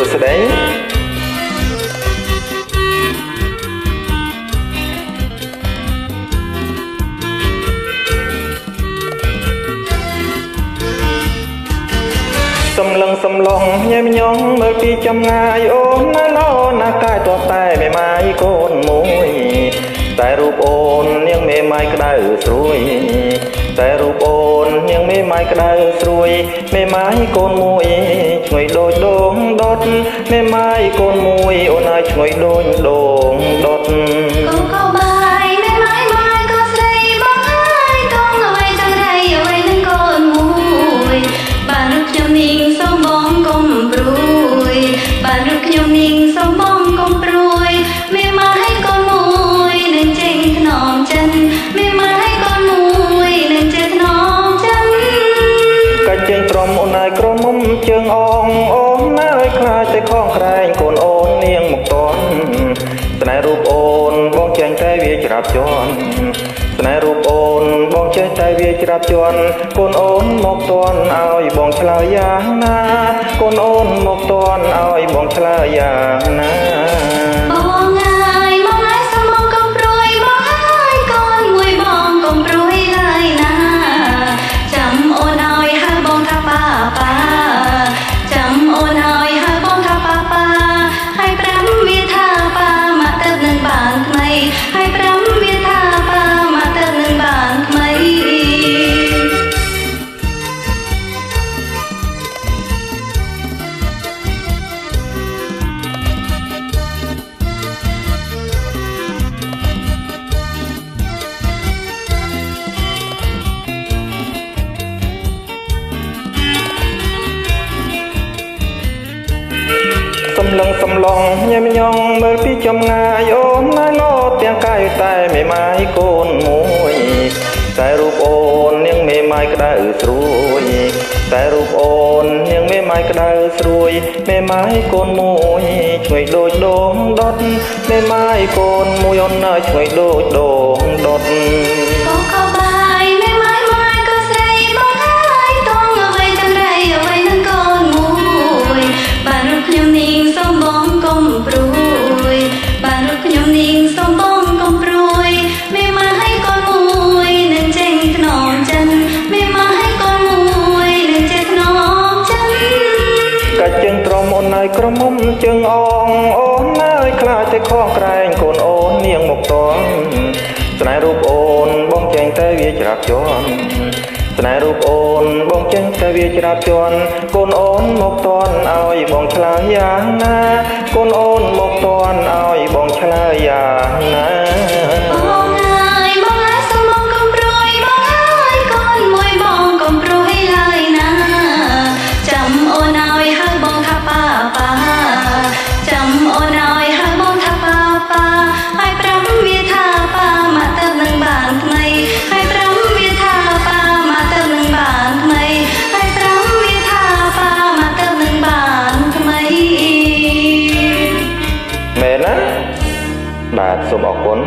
ួស្តីសំឡឹងសំឡងញ៉ែមញងមើលពីចម្ងាយអូនណាណោណាកាយតតែមេម៉ាយកូនមួយតែរូបអូននាងមេម៉ាយក្តៅស្រួយតែរូបអូននាង មេម៉ាយក្តៅស្រួយមេម៉ាយកូនមួយឈ្ងុយដូចដងដុតមេម៉ាយកូនមួយអូនហើយឈ្ងុយដូចដងដុតកូនកោបាយមេម៉ាយម៉ាយកូនស្រីបងហើយកូនអ្វីចង់រៃអ្វីនឹងកូនមួយបានរូបខ្ញុំនាងសូមបងកុំព្រួយបានរូបខ្ញុំនាងសូមបងកុំព្រួយមេម៉ាយកូនមួយនឹងចេញខ្នងចិនមេម៉ា មុំជើងអងអូនណាយខ្លាចតែខំក្រែងកូនអូននាងមកតន់ស្នេហ៍រូបអូនបងចេញតែវាច្រាប់ជន់ស្នេហ៍រូបអូនបងចេះតែវាច្រាប់ជន់កូនអូនមកតន់ឲ្យបងឆ្លើយយ៉ាងណាកូនអូនមកតន់ឲ្យបងឆ្លើយយ៉ាងណា សំឡឹងសំឡងញ៉ែមញងមើលពីចម្ងាយអូនណាណោទាំងកាយតែមេម៉ាយកូនមួយតែរូបអូននាងមេម៉ាយក្តៅស្រួយតែរូបអូននាងមេម៉ាយក្តៅស្រួយមេម៉ាយកូនមួយឈ្ងុយដូចដងដុតមេម៉ាយកូនមួយអូនណាឈ្ងុយដូចដងដុត យក្រមុំជើងអងអូនហើយខ្លាចតែខំក្រែងកូនអូននាងមកតន់ស្នេហ៍រូបអូនបងចេញតែវាច្រាប់ជន់ស្នេហ៍រូបអូនបងចេញតែវាច្រាប់ជន់កូនអូនមកតន់ឲ្យបងឆ្លើយយ៉ាងណាកូនអូនមកតន់ឲ្យបងឆ្លើយយ៉ាងណា បាទសូមអរគុណ